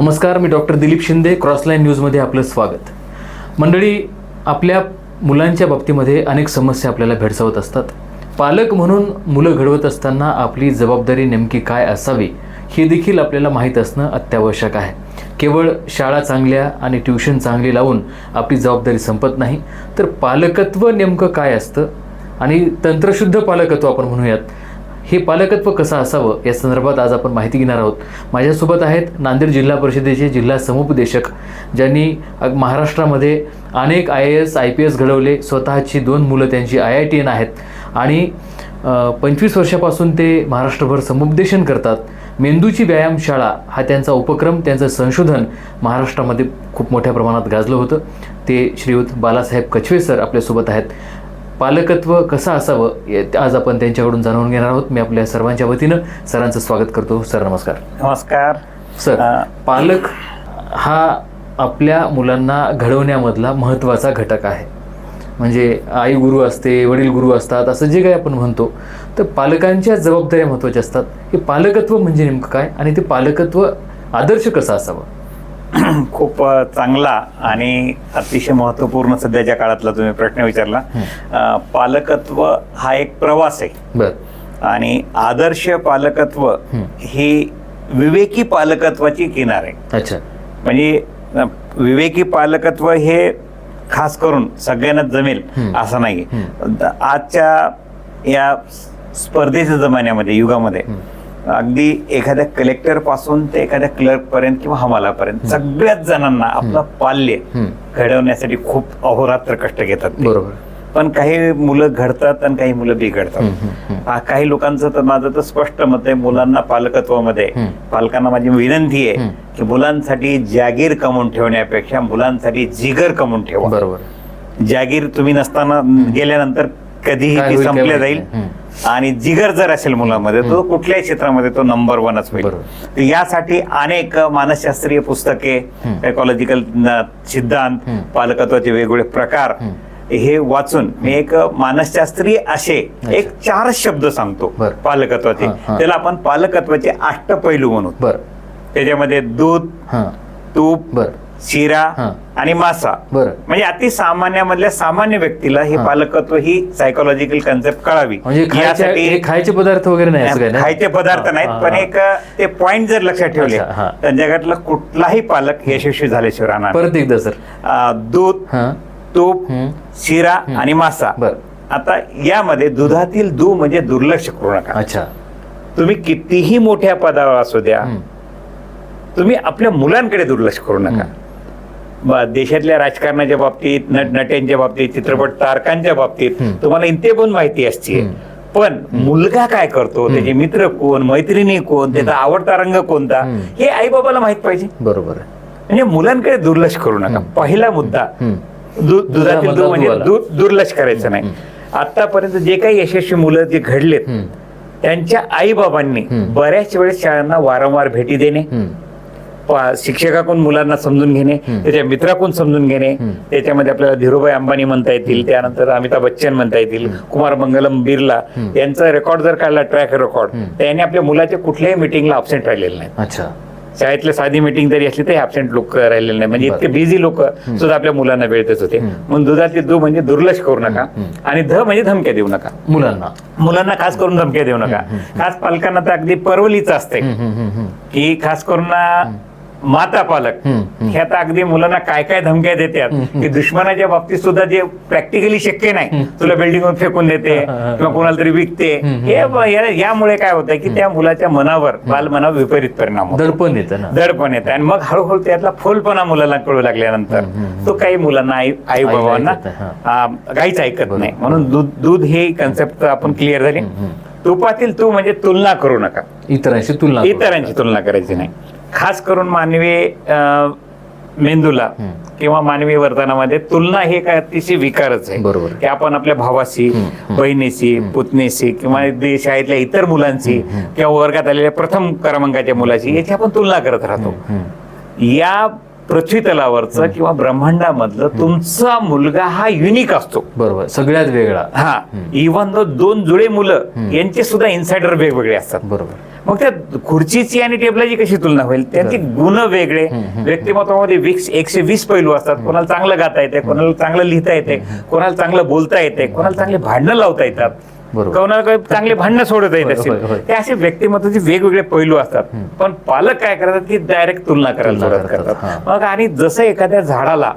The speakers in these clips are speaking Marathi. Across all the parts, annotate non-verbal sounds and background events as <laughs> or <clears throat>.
नमस्कार मी डॉक्टर दिलीप शिंदे क्रॉसलाईन न्यूजमध्ये आपलं स्वागत. मंडळी आपल्या मुलांच्या बाबतीमध्ये अनेक समस्या आपल्याला भेडसावत असतात. पालक म्हणून मुलं घडवत असताना आपली जबाबदारी नेमकी काय असावी हे देखील आपल्याला माहीत असणं अत्यावश्यक आहे. केवळ शाळा चांगल्या आणि ट्युशन चांगली लावून आपली जबाबदारी संपत नाही तर पालकत्व नेमकं काय असतं? आणि तंत्रशुद्ध पालकत्व आपण म्हणूयात. हे पालकत्व कसं असावं? या संदर्भात आज आपण माहिती घेणार आहोत. माझ्यासोबत आहेत नांदेड जिल्हा परिषदेचे जिल्हा समुपदेशक ज्यांनी महाराष्ट्रामध्ये अनेक I A S I P S घडवले. स्वतःची दोन मुलं त्यांची आय आय टी एन आहेत. आणि पंचवीस वर्षापासून ते महाराष्ट्रभर समुपदेशन करतात. मेंदूची व्यायामशाळा हा त्यांचा उपक्रम त्यांचं संशोधन महाराष्ट्रामध्ये खूप मोठ्या प्रमाणात गाजलं होतं. ते श्रीयुत बालासाहेब कछवे सर आपल्यासोबत आहेत. पालकत्व कसं असावं आज आपण त्यांच्याकडून जाणून घेणार आहोत. मी आपल्या सर्वांच्या वतीनं सरांचं स्वागत करतो. सर नमस्कार. नमस्कार. सर पालक हा आपल्या मुलांना घडवण्यामधला महत्त्वाचा घटक आहे. म्हणजे आई गुरु असते वडील गुरु असतात असं जे काही आपण म्हणतो तर पालकांच्या जबाबदाऱ्या महत्त्वाच्या असतात. हे पालकत्व म्हणजे नेमकं काय? आणि ते पालकत्व आदर्श कसं असावं? <clears throat> खूप चांगला आणि अतिशय महत्त्वपूर्ण सध्याच्या काळातला तुम्ही प्रश्न विचारला पालकत्व हा एक प्रवास आहे. आणि आदर्श पालकत्व ही. विवेकी पालकत्वाची किनार आहे. अच्छा. म्हणजे विवेकी पालकत्व हे खास करून सगळ्यांनाच जमेल असं नाही. आजच्या या स्पर्धेच्या जमान्यामध्ये युगामध्ये अगदी एखाद्या कलेक्टरपासून ते एखाद्या क्लर्क पर्यंत किंवा हमालापर्यंत सगळ्याच जणांना आपलं पाल्य. घडवण्यासाठी खूप अहोरात्र कष्ट घेतात. बरोबर पण काही मुलं घडतात आणि काही मुलं बिघडतात काही लोकांचं तर माझं तर स्पष्ट मत आहे मुलांना पालकत्वामध्ये. पालकांना माझी विनंती आहे. की मुलांसाठी जागीर कमवून ठेवण्यापेक्षा मुलांसाठी जिगर कमवून ठेवा बरोबर जागीर तुम्ही नसताना गेल्यानंतर कधीही ती संपल्या? जाईल. आणि जिगर जर असेल मुलामध्ये तो कुठल्याही क्षेत्रामध्ये तो नंबर वनच होईल. यासाठी अनेक मानसशास्त्रीय पुस्तके सायकोलॉजिकल सिद्धांत. पालकत्वाचे वेगवेगळे प्रकार हे वाचून मी एक मानसशास्त्रीय असे एक चार शब्द सांगतो. पालकत्वाचे. त्याला आपण पालकत्वाचे अष्टपैलू म्हणू. त्याच्यामध्ये दूध तूप शिरा. आणि मासा बरं म्हणजे अति सामान्यामधल्या सामान्य व्यक्तीला हे. पालकत्व ही सायकोलॉजिकल कन्सेप्ट कळावी म्हणजे खायचे हे खायचे पदार्थ वगैरे नाही? खायचे पदार्थ नाहीत पण. एक ते पॉइंट जर लक्षात ठेवले. तर जगातला कुठलाही पालक यशस्वी झाल्याशिवाय राहणार. परत एकदा सर दूध तूप. शिरा आणि मासा बर आता यामध्ये दुधातील दू म्हणजे दुर्लक्ष करू नका अच्छा तुम्ही कितीही मोठ्या पदावर असू द्या. तुम्ही आपल्या मुलांकडे दुर्लक्ष करू नका देशातल्या राजकारणाच्या बाबतीत नट नट्यांच्या बाबतीत चित्रपट तारकांच्या बाबतीत. तुम्हाला इंतेबून माहिती असते. पण मुलगा काय करतो? त्याचे मित्र कोण? मैत्रिणी कोण? त्याचा आवडता रंग कोणता. हे आई बाबाला माहीत पाहिजे. बरोबर म्हणजे मुलांकडे दुर्लक्ष करू नका. पहिला मुद्दा दुधातील दूध म्हणजे. दूध दुर्लक्ष करायचं नाही. आतापर्यंत जे काही यशस्वी मुलं जे घडलेत. त्यांच्या आई बाबांनी. बऱ्याच वेळेस शाळांना वारंवार भेटी देणे शिक्षकाकडून मुलांना समजून घेणे त्याच्या मित्राकडून समजून घेणे त्याच्यामध्ये आपल्याला धीरूभाई अंबानी म्हणता येतील त्यानंतर अमिताभ बच्चन म्हणता येतील कुमार मंगलम बिर्ला यांचा रेकॉर्ड जर काढला ट्रॅक रेकॉर्ड त्याने आपल्या मुलाच्या कुठल्याही मिटिंगला अब्सेंट राहिलेले नाही अच्छा. शाळेतल्या साधी मिटिंग जरी असली तरी अब्सेंट लोक राहिलेले नाही म्हणजे इतके बिझी लोक सुद्धा आपल्या मुलांना वेळ देत होते. म्हणून दुधातली दू म्हणजे दुर्लक्ष करू नका आणि ध म्हणजे धमक्या देऊ नका. मुलांना. मुलांना खास करून धमक्या देऊ नका. खास पालकांना तर अगदी परवलीच असते. की खास करून माता पालक हे आता अगदी मुलांना काय काय धमक्या देतात की दुश्मनाच्या बाबतीत सुद्धा जे प्रॅक्टिकली शक्य नाही तुला बिल्डिंगवर फेकून देते किंवा कोणाला तरी विकते. हे यामुळे काय होतं की त्या मुलाच्या मनावर बाल मनावर विपरीत परिणाम दडपण येतं ना. दडपण येतं. आणि मग हळूहळू त्यातला फोलपणा मुलाला कळू लागल्यानंतर तो काही मुलांना आई आई बाबांना काहीच ऐकत नाही. म्हणून दूध दूध हे कन्सेप्ट आपण क्लिअर झाली. तुपातील तू म्हणजे तुलना करू नका. इतरांशी तुलना. इतरांची तुलना करायची नाही. खास करून मानवी मेंदूला किंवा मानवी वर्तनामध्ये तुलना हे काय अतिशय विकारच आहे. बरोबर. की आपण आपल्या भावाशी बहिणीशी पुतणीशी किंवा शाळेतल्या इतर मुलांशी किंवा वर्गात आलेल्या प्रथम क्रमांकाच्या मुलाशी याची आपण तुलना करत राहतो. या पृथ्वी तलावरचं किंवा ब्रह्मांडामधलं तुमचा मुलगा हा युनिक असतो. बरोबर. सगळ्यात वेगळा. हा. इव्हन दो दोन जुळे मुलं यांचे सुद्धा इन्सायडर वेगवेगळे असतात. बरोबर. मग त्या खुर्चीची आणि टेबलाची कशी तुलना होईल? त्यांचे गुण वेगळे. व्यक्तिमत्वामध्ये वीस एकशे वीस पैलू असतात. कोणाला चांगलं गाता येते कोणाला चांगलं लिहिता येते कोणाला चांगलं बोलता येते कोणाला चांगले भांडणं लावता येतात. कोणाला चांगले भांडणं सोडता येत असतील होय. ते असे व्यक्तिमत्वाचे वेगवेगळे पैलू असतात. पण पालक काय करतात की डायरेक्ट तुलना करायला सुरुवात करतात मग आणि जसं एखाद्या झाडाला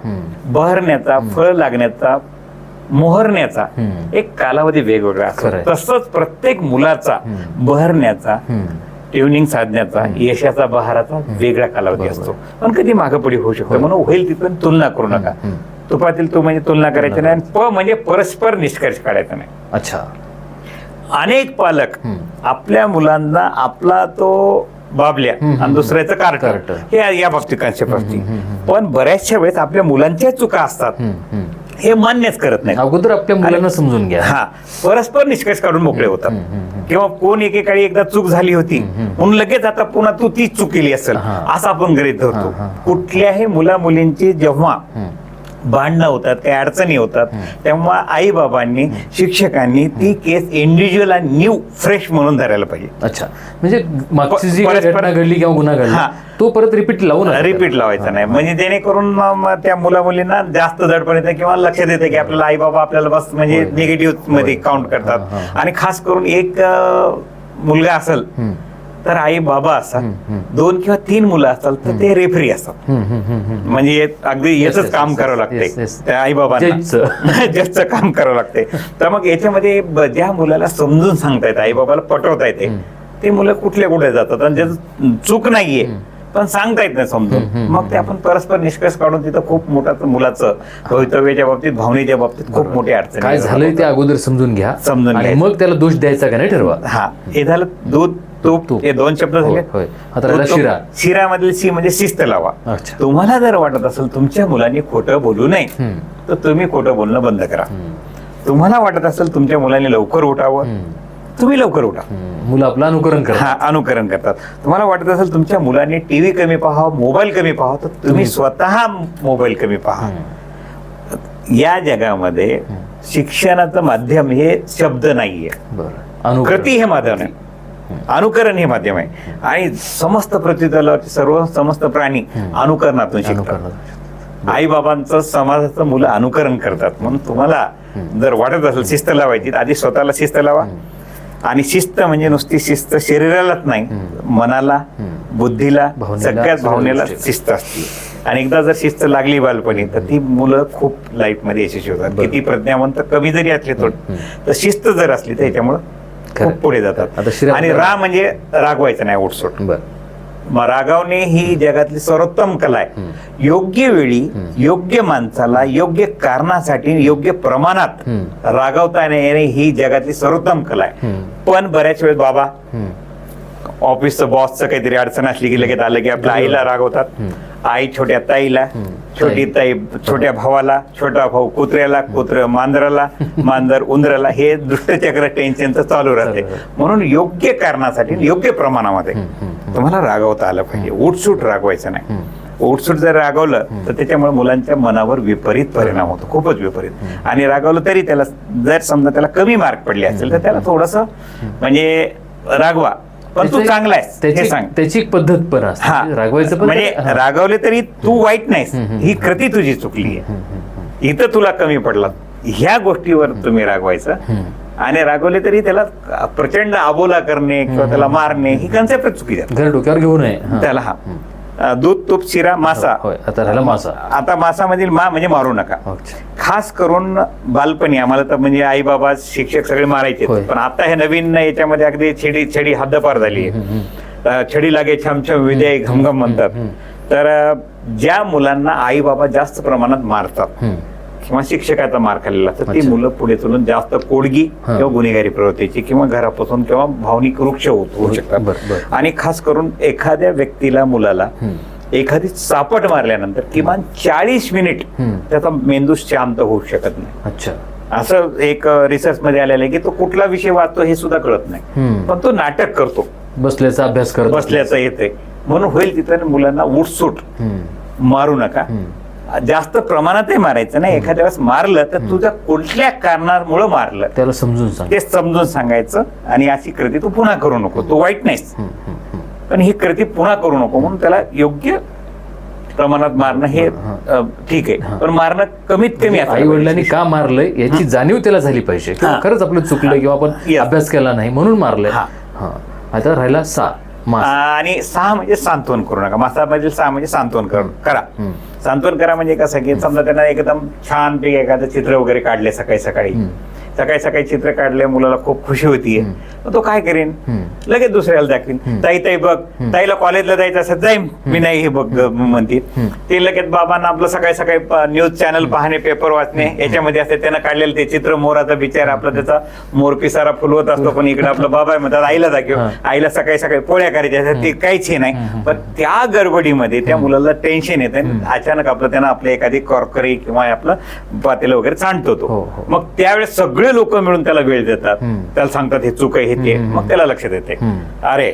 बहरण्याचा फळ लागण्याचा मोहरण्याचा. एक कालावधी वेगवेगळा. असतो. तसंच प्रत्येक मुलाचा बहरण्याचा. ट्युनिंग साधण्याचा यशाचा बहाराचा वेगळा कालावधी असतो. पण कधी मागपुढे होऊ शकतो. म्हणून होईल तिथून तुलना करू नका. तुपातील तू म्हणजे तुलना करायची नाही आणि प म्हणजे परस्पर निष्कर्ष काढायचा नाही. अच्छा. अनेक पालक. आपल्या मुलांना आपला तो बाबल्या. आणि दुसऱ्याचं कार्ट. हे या बाबतीत कन्सेप्ट असते. पण बऱ्याचशा वेळेस आपल्या मुलांच्या चुका असतात. हे मान्यच करत नाही अगोदर आपल्या मुलांना समजून घ्या हा परस्पर निष्कर्ष काढून मोकळे होतात किंवा कोण एकेकाळी एकदा चूक झाली होती म्हणून लगेच आता पुन्हा तू ती चूक केली असेल. असं आपण गृहीत धरतो. कुठल्याही मुला मुलींची जेव्हा. भांडणं होतात काही अडचणी होतात तेव्हा आई बाबांनी शिक्षकांनी ती केस इंडिव्हिज्युअल आणि न्यू फ्रेश म्हणून धरायला पाहिजे अच्छा म्हणजे मागची जी घटना घडली किंवा गुन्हा घडला. तो परत रिपीट लावू नका रिपीट लावायचा नाही म्हणजे जेणेकरून त्या मुला मुलींना जास्त दडपण येतं किंवा लक्षात येतं की आपल्याला आई बाबा आपल्याला बस म्हणजे. निगेटिव्हमध्ये. काउंट करतात. आणि खास करून एक मुलगा असेल. तर आई बाबा असतात. हम्म. दोन किंवा तीन मुलं असतात तर ते रेफरी असतात. म्हणजे अगदी याच काम करावं. लागते त्या आई बाबांना. जजचं. <laughs> काम करावं लागते तर मग याच्यामध्ये ज्या मुलाला समजून सांगता येते आई बाबाला पटवता येते ते मुलं कुठल्या कुठे जातात आणि ज्याचं चूक नाहीये पण सांगता येत नाही समजून. मग ते आपण परस्पर निष्कर्ष काढून तिथं खूप मोठा मुलाचं भवितव्याच्या बाबतीत भावनेच्या बाबतीत खूप मोठी अडचण काय झालंय ते अगोदर समजून घ्या. समजून घ्यायचं. मग त्याला दोष द्यायचा का नाही ठरवा? हा. हे झालं दूध तूप. हे दोन शब्द झाले होय. आता राहिला. शिरा. शिरामधील सी म्हणजे शिस्त लावा अच्छा तुम्हाला जर वाटत असेल तुमच्या मुलांनी खोटं बोलू नये. तर तुम्ही खोटं बोलणं बंद करा. तुम्हाला वाटत असेल तुमच्या मुलांनी लवकर उठावं. तुम्ही लवकर उठा. मुलं आपलं अनुकरण करा हा अनुकरण करतात तुम्हाला वाटत असेल तुमच्या मुलांनी टीव्ही कमी पाहावा मोबाईल कमी पाहावा तर तुम्ही स्वतः मोबाईल कमी पहा या जगामध्ये शिक्षणाचं माध्यम हे शब्द नाहीये कृती हे माध्यम आहे अनुकरण हे माध्यम आहे. आणि समस्त प्रतितला सर्व समस्त प्राणी अनुकरणातून शिकतात. आई बाबांचं समाजाचं मुलं अनुकरण करतात. म्हणून तुम्हाला जर वाटत असेल शिस्त लावायची आधी स्वतःला शिस्त लावा. आणि शिस्त म्हणजे नुसती शिस्त शरीरालाच नाही मनाला बुद्धीला सगळ्याच सगळ्या भावनेला. शिस्त. असते. आणि एकदा जर शिस्त लागली बालपणी तर ती मुलं खूप लाईफमध्ये यशस्वी होतात. किती प्रज्ञावंत कमी जरी असले तर शिस्त जर असली तर याच्यामुळं. खूप पुढे जातात. आणि रा म्हणजे रागवायचं नाही मग रागावणे ही जगातली सर्वोत्तम कला आहे. योग्य वेळी योग्य माणसाला योग्य कारणासाठी योग्य प्रमाणात. रागवता येणे ही जगातली सर्वोत्तम कला आहे. पण बऱ्याच वेळेस बाबा. ऑफिसचं बॉसचं काहीतरी अडचण असली की लगेच आलं की आपल्या आईला रागवतात. आई छोट्या ताईला छोटी ताई. छोट्या भावाला छोटा भाऊ कुत्र्याला कुत्र मांजराला <laughs> मांजर उंदराला हे दुष्टचक्र टेन्शनचं चालू राहते. म्हणून योग्य कारणासाठी योग्य प्रमाणामध्ये तुम्हाला रागवता आलं पाहिजे. उठसूट रागवायचं नाही. उठसूट जर रागवलं तर त्याच्यामुळे मुलांच्या मनावर विपरीत परिणाम होतो. खूपच विपरीत. आणि रागवलं तरी त्याला जर समजा त्याला कमी मार्क पडले असेल तर त्याला थोडस म्हणजे रागवा. पण तू चांगला आहेस हे त्याची सांग. त्याची एक पद्धत पण असते. म्हणजे रागवायचं पण म्हणजे. रागवले तरी तू वाईट नाहीस. ही कृती तुझी चुकली आहे इथं तुला कमी पडला. ह्या गोष्टीवर तुम्ही रागवायचं. आणि रागवले तरी त्याला प्रचंड आबोला करणे किंवा त्याला मारणे ही कन्सेप्ट आहे. घर डोक्यावर घेऊ नये. त्याला हा. दूध तूप शिरा मासा. होय. आता राहिला मासा. आता मासामधील मा म्हणजे मारू नका. खास करून बालपणी आम्हाला तर म्हणजे आई बाबा शिक्षक सगळे मारायचे. पण आता हे नवीन याच्यामध्ये अगदी छेडी छेडी हद्दपार झाली. छडी लागे छमछम विजय घमघम म्हणतात. तर ज्या मुलांना आई बाबा जास्त प्रमाणात मारतात. किंवा शिक्षकाचा मार खाल्लेला तर ती. मुलं पुढे चलून जास्त कोडगी. किंवा गुन्हेगारी प्रवृत्तीची किंवा घरापासून किंवा भावनिक वृक्ष होत होऊ शकतात. आणि खास करून एखाद्या व्यक्तीला मुलाला. एखादी चापट मारल्यानंतर किमान चाळीस मिनिट. त्याचा मेंदू शांत होऊ शकत नाही अच्छा असं एक रिसर्च मध्ये आलेलं आहे की तो कुठला विषय वाचतो हे सुद्धा कळत नाही. पण तो नाटक करतो बसल्याचा अभ्यास करत बसल्याचं येते म्हणून होईल तिथं मुलांना उठसूट. मारू नका. जास्त प्रमाणातही मारायचं नाही. एखाद्या वेळेस मारलं तर तुझ्या कुठल्या कारणामुळे मारलं? त्याला समजून सांग. ते समजून सांगायचं आणि अशी कृती तू पुन्हा करू नको. तू वाईट नाहीस. पण ही कृती पुन्हा करू नको. म्हणून त्याला योग्य प्रमाणात मारणं हे ठीक आहे. पण मारणं कमीत कमी असायला आई वडिलांनी. का मारलंय याची जाणीव त्याला झाली पाहिजे. खरंच आपलं चुकलं किंवा आपण. अभ्यास केला नाही म्हणून मारलंय आता राहिला सा आणि सहा म्हणजे सांत्वन करू नका. मासामधील सहा म्हणजे सांत्वन कर करा. सांत्वन करा म्हणजे कसं की समजा त्यांना एकदम छान पैकी एखादं चित्र वगैरे काढले सकाळी सकाळी. सकाळी सकाळी चित्र काढले मुलाला खूप खुशी होतीये. मग तो काय करेन? लगेच दुसऱ्याला दाखवीन. ताई ताई बघ. ताईला कॉलेजला जायचं असेल जाईन. मी नाही हे बघ म्हणते. ते लगेच बाबांना आपलं सकाळी सकाळी न्यूज चॅनल पाहणे पेपर वाचणे याच्यामध्ये असते. त्यानं काढलेलं ते चित्र मोराचा बिचार आपला त्याचा मोर पिसारा फुलवत असतो. पण इकडे आपलं बाबा आहे म्हणतात आईला दाखव. हा. आईला सकाळी सकाळी पोळ्या करायच्या ते काहीच हे नाही. पण त्या गडबडीमध्ये त्या मुलाला टेन्शन येतं अचानक आपलं त्यांना आपल्या एखादी कॉर्करी किंवा आपलं पातेलं वगैरे सांडतो हो, तो हो. मग त्यावेळेस सगळे लोक मिळून त्याला वेळ देतात. त्याला सांगतात हे चूक आहे हे ते मग त्याला लक्षात येते. अरे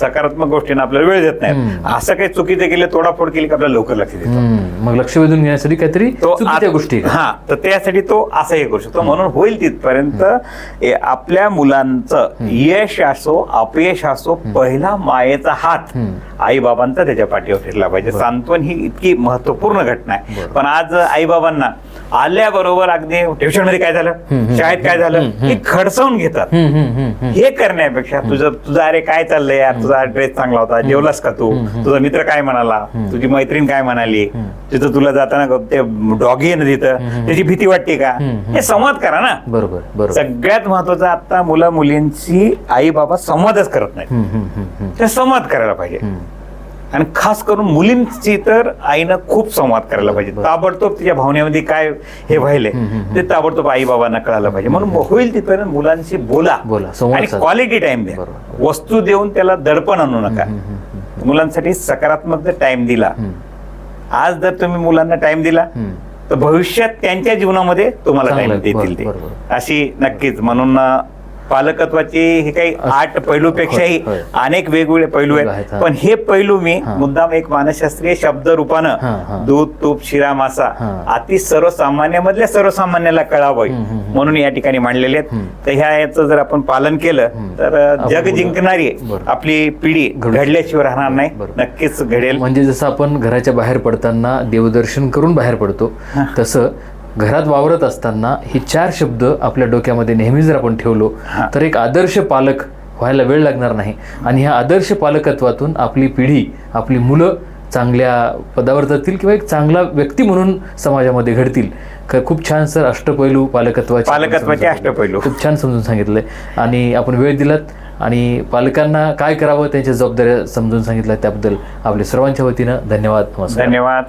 सकारात्मक गोष्टींना आपल्याला वेळ देत नाही. असं काही चुकीचे केले तोडाफोड केली की आपल्याला लवकर येतं हम्म. मग लक्ष वेधून घेण्यासाठी काहीतरी तो गोष्टी. हा तर त्यासाठी तो असं हे करू शकतो म्हणून होईल तिथपर्यंत आपल्या मुलांचं यश असो अपयश असो पहिला मायेचा हात. आई बाबांचा त्याच्या पाठीवर फिरला पाहिजे सांत्वन ही इतकी महत्त्वपूर्ण घटना आहे. पण आज आई बाबांना आल्याबरोबर अगदी ट्युशनमध्ये काय झालं. शाळेत काय झालं हे खडसावून घेतात. हे करण्यापेक्षा तुझं तुझं अरे काय चाललंय यार तुझा ड्रेस चांगला होता. जेवलास का तू? तुझा मित्र काय म्हणाला? तुझी मैत्रीण काय म्हणाली? तिथं तुला जाताना ते डॉगी आहे ना तिथं त्याची भीती वाटते का. हे संवाद करा ना. बरोबर बरोबर. सगळ्यात महत्वाचं आता मुला मुलींची आई बाबा संवादच करत हम्म. ते संवाद करायला पाहिजे. आणि खास करून मुलींची तर आईनं खूप संवाद करायला पाहिजे. ताबडतोब तिच्या भावनेमध्ये काय हे हम्म, ते ताबडतोब आई बाबांना कळायला पाहिजे म्हणून होईल तिथपर्यंत मुलांशी बोला बोला, आणि. क्वालिटी टाइम द्या. वस्तू देऊन त्याला दडपण आणू नका मुलांसाठी सकारात्मक जर टाइम दिला. आज जर तुम्ही मुलांना टाइम दिला. तर भविष्यात त्यांच्या जीवनामध्ये तुम्हाला टाइम. देतील ते. अशी नक्कीच म्हणून पालकत्वाचे हे काही आठ पैलूपेक्षाही. अनेक वेगवेगळे पैलू आहेत. पण हे पैलू मी. मुद्दाम एक मानसशास्त्रीय शब्द. रूपानं दूध तूप शिरा मासा. अति सर्वसामान्य मधल्या सर्वसामान्याला कळावं. म्हणून या ठिकाणी मांडलेले आहेत. तर ह्या याचं जर आपण पालन केलं तर जग जिंकणारी. आपली पिढी घडू- घडल्याशिवाय राहणार नाही. नक्कीच घडेल म्हणजे जसं आपण घराच्या बाहेर पडताना देवदर्शन करून बाहेर पडतो तसं घरात वावरत असताना हे चार शब्द आपल्या डोक्यामध्ये नेहमी जर आपण ठेवलो. तर एक आदर्श पालक व्हायला वेळ लागणार नाही. आणि ह्या आदर्श पालकत्वातून आपली पिढी आपली मुलं चांगल्या पदावर जातील किंवा एक चांगला व्यक्ती म्हणून समाजामध्ये घडतील. खूप छान सर अष्टपैलू पालकत्वाचे पालकत्वाचे अष्टपैलू. खूप छान समजून सांगितलंय. आणि आपण वेळ दिलात आणि पालकांना काय करावं त्यांच्या जबाबदाऱ्या समजून सांगितल्या त्याबद्दल आपल्या सर्वांच्या वतीनं धन्यवाद धन्यवाद.